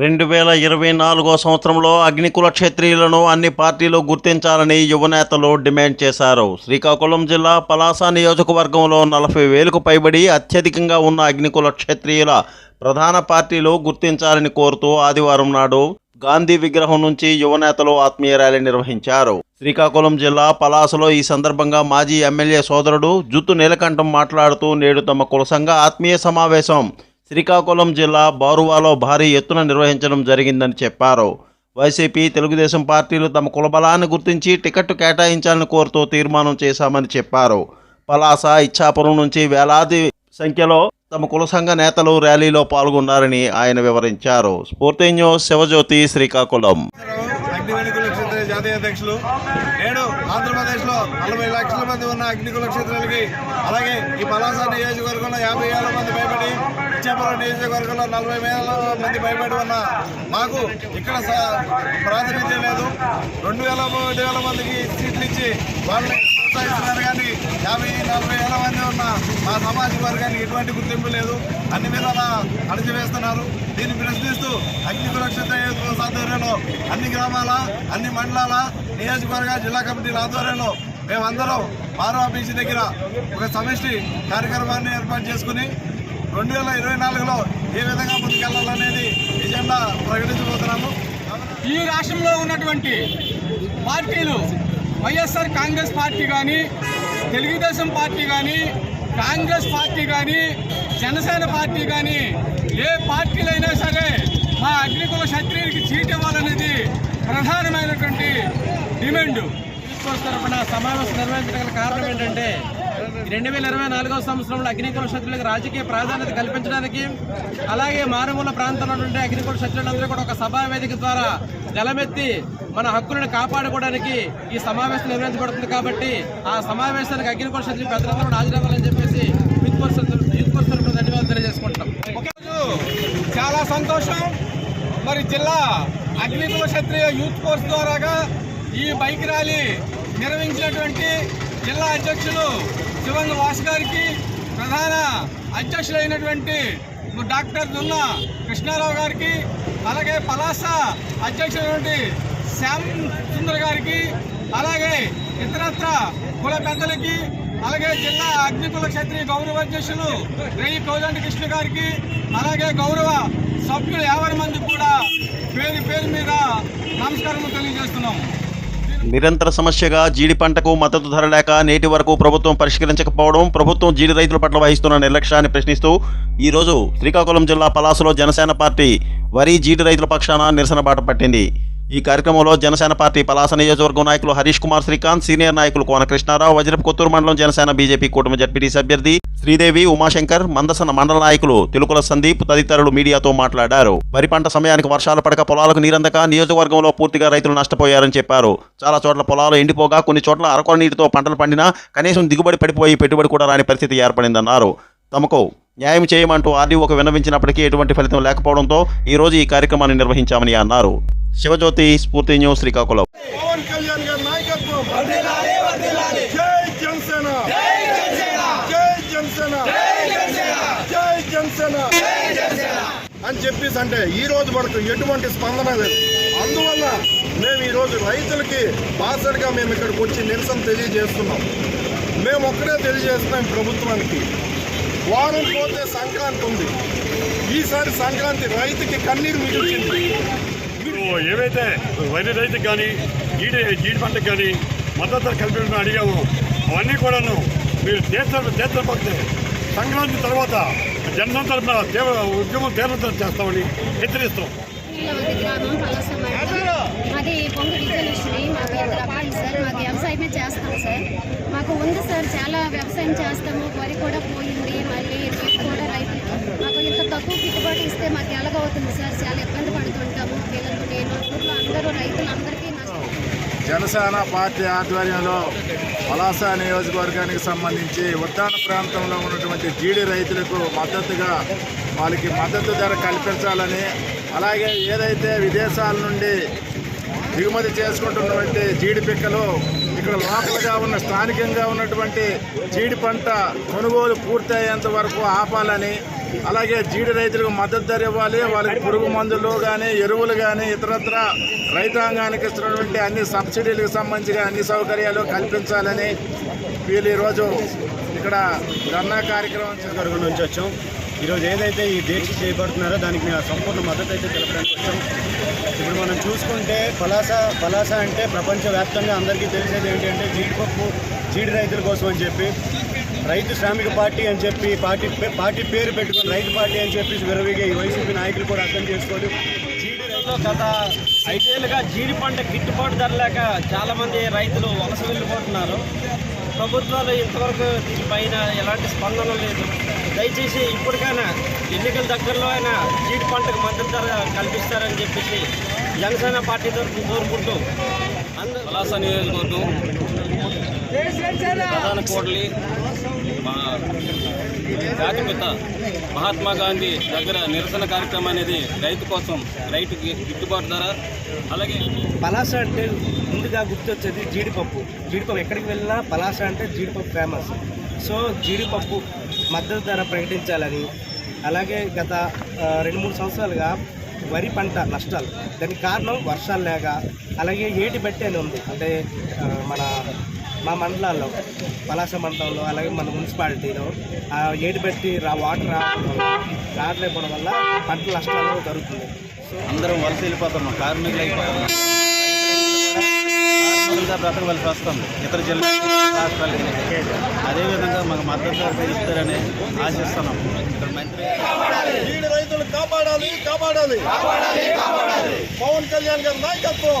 రెండు వేల ఇరవై నాలుగో సంవత్సరంలో అగ్నికుల క్షత్రియులను అన్ని పార్టీలు గుర్తించాలని యువనేతలు డిమాండ్ చేశారు. శ్రీకాకుళం జిల్లా పలాస నియోజకవర్గంలో నలభై వేలకు పైబడి అత్యధికంగా ఉన్న అగ్నికుల క్షత్రియుల ప్రధాన పార్టీలు గుర్తించాలని కోరుతూ ఆదివారం నాడు గాంధీ విగ్రహం నుంచి యువనేతలు ఆత్మీయ ర్యాలీ నిర్వహించారు. శ్రీకాకుళం జిల్లా పలాసలో ఈ సందర్భంగా మాజీ ఎమ్మెల్యే సోదరుడు జుత్తు నీలకంఠం మాట్లాడుతూ నేడు తమ కులసంగా ఆత్మీయ సమావేశం శ్రీకాకుళం జిల్లా బారువాలో భారీ ఎత్తున నిర్వహించడం జరిగిందని చెప్పారు. వైసీపీ తెలుగుదేశం పార్టీలు తమ కులబలాన్ని గుర్తించి టికెట్ కేటాయించాలని కోరుతూ తీర్మానం చేశామని చెప్పారు. పలాస ఇచ్చాపురం నుంచి వేలాది సంఖ్యలో తమ కుల సంఘ నేతలు ర్యాలీలో పాల్గొన్నారని ఆయన వివరించారు. స్ఫూర్తి న్యూస్ శివజ్యోతి శ్రీకాకుళం. జాతీయ అధ్యక్షులు. నేడు ఆంధ్రప్రదేశ్లో నలభై లక్షల మంది ఉన్న అగ్నికుల క్షేత్రాలకి అలాగే ఈ పలాస నియోజకవర్గంలో యాభై వేల మంది భయపడి ఇచ్చాపురం నియోజకవర్గంలో నలభై వేల మంది భయపడి ఉన్న మాకు ఇక్కడ స- ప్రాతినిధ్యం లేదు. రెండు వేల మూడు వేల మందికి సీట్లు ఇచ్చి వాళ్ళని ప్రోత్సహిస్తున్నారు కానీ యాభై నలభై వేల మంది ఉన్న మా సమాజ వర్గానికి ఎటువంటి గుర్తింపు లేదు. అన్ని విధాలా అణచివేస్తున్నారు దీన్ని ప్రశ్నిస్తూ అగ్ని సురక్షిత ఆధ్వర్యంలో అన్ని గ్రామాల అన్ని మండలాల నియోజకవర్గ జిల్లా కమిటీల ఆధ్వర్యంలో మేమందరం మానవ ఆఫీసు దగ్గర ఒక సమిష్టి కార్యక్రమాన్ని ఏర్పాటు చేసుకుని రెండు వేల ఇరవై నాలుగులో ఏ విధంగా ముందుకెళ్ళాలనేది ఎజెండా ప్రకటించబోతున్నాము. ఈ రాష్ట్రంలో ఉన్నటువంటి పార్టీలు వైఎస్ఆర్ కాంగ్రెస్ పార్టీ కానీ తెలుగుదేశం పార్టీ కానీ కాంగ్రెస్ పార్టీ కానీ జనసేన పార్టీ కానీ ఏ పార్టీలైనా సరే మా అగ్నికుల క్షత్రియుడికి సీట్ ఇవ్వాలనేది ప్రధానమైనటువంటి డిమాండ్. తరపున సమావేశం నిర్వహించడం గల కారణం ఏంటంటే రెండు వేల ఇరవై నాలుగవ సంవత్సరంలో అగ్నికుల క్షత్రులకు రాజకీయ ప్రాధాన్యత కల్పించడానికి అలాగే మారుమూల ప్రాంతంలో ఉండే అగ్నికుల క్షత్రులందరూ కూడా ఒక సభా వేదిక ద్వారా గలమెత్తి మన హక్కులను కాపాడుకోవడానికి ఈ సమావేశం నిర్వహించబడుతుంది కాబట్టి ఆ సమావేశానికి అగ్నికుల క్షత్రులు పెద్దలందరూ కూడా హాజరవ్వాలని చెప్పేసి యూత్ ధన్యవాదాలు చాలా సంతోషం. మరి జిల్లా అగ్నికుల క్షత్రియ యూత్ ఫోర్స్ ద్వారాగా ఈ బైక్ ర్యాలీ నిర్వహించినటువంటి జిల్లా అధ్యక్షులు శివంగ వాస్ గారికి ప్రధాన అధ్యక్షులైనటువంటి డాక్టర్ దున్న కృష్ణారావు గారికి అలాగే పలాస అధ్యక్షులైనటువంటి శ్యామ్ సుందర్ గారికి అలాగే ఇతరత్ర కుల పెద్దలకి అలాగే జిల్లా అగ్నికుల క్షత్రియ గౌరవ అధ్యక్షులు రేయి కోదండి కృష్ణ గారికి అలాగే గౌరవ సభ్యులు యాభై మంది కూడా పేరు పేరు మీద నమస్కారం తెలియజేస్తున్నాం నిరంతర సమస్యగా జీడి పంటకు మద్దతు ధర లేక నేటి వరకు ప్రభుత్వం పరిష్కరించకపోవడం ప్రభుత్వం జీడి రైతుల పట్ల వహిస్తున్న నిర్లక్ష్యాన్ని ప్రశ్నిస్తూ ఈరోజు శ్రీకాకుళం జిల్లా పలాసలో జనసేన పార్టీ వరి జీడి రైతుల పక్షాన నిరసన బాట పట్టింది. ఈ కార్యక్రమంలో జనసేన పార్టీ పలాస నియోజకవర్గం నాయకులు హరీష్ కుమార్ శ్రీకాంత్ సీనియర్ నాయకులు కోన కృష్ణారావు వజ్రపు కొత్తూరు మండలం జనసేన బీజేపీ కూటమి జడ్పీటీ అభ్యర్థి శ్రీదేవి ఉమాశంకర్ మందసన మండల నాయకులు తిలుకుల సందీప్ తదితరులు మీడియాతో మాట్లాడారు. వరి పంట సమయానికి వర్షాలు పడక పొలాలకు నీరందక నియోజకవర్గంలో పూర్తిగా రైతులు నష్టపోయారని చెప్పారు. చాలా చోట్ల పొలాలు ఎండిపోగా కొన్ని చోట్ల అరకొర నీటితో పంటలు పండినా కనీసం దిగుబడి పడిపోయి పెట్టుబడి కూడా రాని పరిస్థితి ఏర్పడిందన్నారు. తమకు న్యాయం చేయమంటూ ఆర్డీఓకు విన్నవించినప్పటికీ ఎటువంటి ఫలితం లేకపోవడంతో ఈ రోజు ఈ కార్యక్రమాన్ని నిర్వహించామని అన్నారు. శివజ్యోతి స్ఫూర్తి న్యూస్ శ్రీకాకుళం పవన్ కళ్యాణ్ గారి నాయకత్వం జై జనసేన జై జనసేన జై జనసేన అని చెప్పేసి అంటే ఈ రోజు వరకు ఎటువంటి స్పందన లేదు. అందువల్ల మేము ఈరోజు రైతులకి బాసడిగా మేము ఇక్కడికి వచ్చి నిరసన తెలియజేస్తున్నాం. మేము ఒక్కడే తెలియజేస్తున్నాం ప్రభుత్వానికి. వారం పోతే సంక్రాంతి ఉంది. ఈసారి సంక్రాంతి రైతుకి కన్నీరు మిగిల్చింది. ఇప్పుడు ఏవైతే వరి రైతుకి కానీ జీడి జీడి పంటకు కానీ మద్దతు ధర కల్పించమని అడిగాము. అవన్నీ కూడాను మీరు తీర్చ తీర్చకపోతే సంక్రాంతి తర్వాత జనసం తరఫున ఉద్యమం తీవ్రతరం చేస్తామని హెచ్చరిస్తాం మాది పొంగు విజయలక్ష్మి మాకు ఇద్దరు అబ్బాయిలు సార్ మాకు వ్యవసాయమే చేస్తాం సార్. మాకు ఉంది సార్ చాలా వ్యవసాయం చేస్తాము వరి కూడా పోయింది మళ్ళీ రేపు కూడా రైతు మాకు ఇంత తక్కువ గిట్టుబాటు ఇస్తే మాకు ఎలాగవుతుంది సార్? చాలా ఇబ్బంది పడుతుంటాము పిల్లలు నేను అందరూ రైతులు అందరికీ జనసేన పార్టీ ఆధ్వర్యంలో పలాస నియోజకవర్గానికి సంబంధించి ఉద్దాన ప్రాంతంలో ఉన్నటువంటి జీడి రైతులకు మద్దతుగా వాళ్ళకి మద్దతు ధర కల్పించాలని అలాగే ఏదైతే విదేశాల నుండి దిగుమతి చేసుకుంటున్నటువంటి జీడి పిక్కలు ఇక్కడ లోపలగా ఉన్న స్థానికంగా ఉన్నటువంటి జీడి పంట కొనుగోలు పూర్తయ్యేంత వరకు ఆపాలని అలాగే జీడి రైతులకు మద్దతు ధర ఇవ్వాలి. వాళ్ళకి పురుగు మందులు కానీ ఎరువులు కానీ ఇతరత్ర రైతాంగానికి ఇస్తున్నటువంటి అన్ని సబ్సిడీలకు సంబంధించిన అన్ని సౌకర్యాలు కల్పించాలని వీళ్ళు ఈరోజు ఇక్కడ ధర్నా కార్యక్రమం వర్గం నుంచి వచ్చాం. ఈరోజు ఏదైతే ఈ దీక్ష చేపడుతున్నారో దానికి మేము సంపూర్ణ మద్దతు అయితే తెలపడానికి వచ్చాం. ఇప్పుడు మనం చూసుకుంటే పలాస పలాస అంటే ప్రపంచవ్యాప్తంగా అందరికీ తెలిసేది ఏంటంటే జీడిపప్పు జీడి రైతుల కోసం అని చెప్పి రైతు శ్రామిక పార్టీ అని చెప్పి పార్టీ పే- పార్టీ పేరు పెట్టుకొని రైతు పార్టీ అని చెప్పి విరవిగా ఈ వైసీపీ నాయకులు కూడా అర్థం చేసుకోవాలి జీడి రైతులు గత ఐదేళ్ళుగా జీడి పంట గిట్టుబాటు ధర లేక చాలామంది రైతులు వలస వెళ్ళిపోతున్నారు. ప్రభుత్వాలు ఇంతవరకు దీనిపైన ఎలాంటి స్పందన లేదు. దయచేసి ఇప్పటికైనా ఎన్నికల దగ్గరలో అయినా జీడి పంటకు మద్దతు ధర కల్పిస్తారని చెప్పేసి జనసేన పార్టీ తరఫున కోరుకుంటూ అందరూ నియోజకవర్గం ప్రధాన కోడలి మా జాతిపిత మహాత్మా గాంధీ దగ్గర నిరసన కార్యక్రమం అనేది రైతు కోసం రైతు గిట్టుబాటు ధర అలాగే పలాస అంటే ముందుగా గుర్తొచ్చేది జీడిపప్పు. జీడిపప్పు ఎక్కడికి వెళ్ళినా పలాస అంటే జీడిపప్పు ఫేమస్ సో జీడిపప్పు మద్దతు ధర ప్రకటించాలని అలాగే గత రెండు మూడు సంవత్సరాలుగా వరి పంట నష్టాలు. దానికి కారణం వర్షాలు లేక అలాగే ఏటి బట్టి అని ఉంది. అంటే మన మా మండలాల్లో పలాస మండలంలో అలాగే మన మున్సిపాలిటీలో బట్టి రా వాటర్ రావడం వల్ల రావట్లేకపోవడం వల్ల పంట నష్టాలు జరుగుతుంది అందరం వలస వెళ్ళిపోతున్నాం కార్మికులు కార్మికులుగా బ్రతకవలసి వస్తుంది ఇతర జిల్లా రాష్ట్రాలకి. అదేవిధంగా మాకు మద్దతు పెంచుతారని ఆశిస్తున్నాం. ఇక్కడ మంత్రి రైతులు కాపాడాలి కాపాడాలి. పవన్ కళ్యాణ్ గారి నాయకత్వం.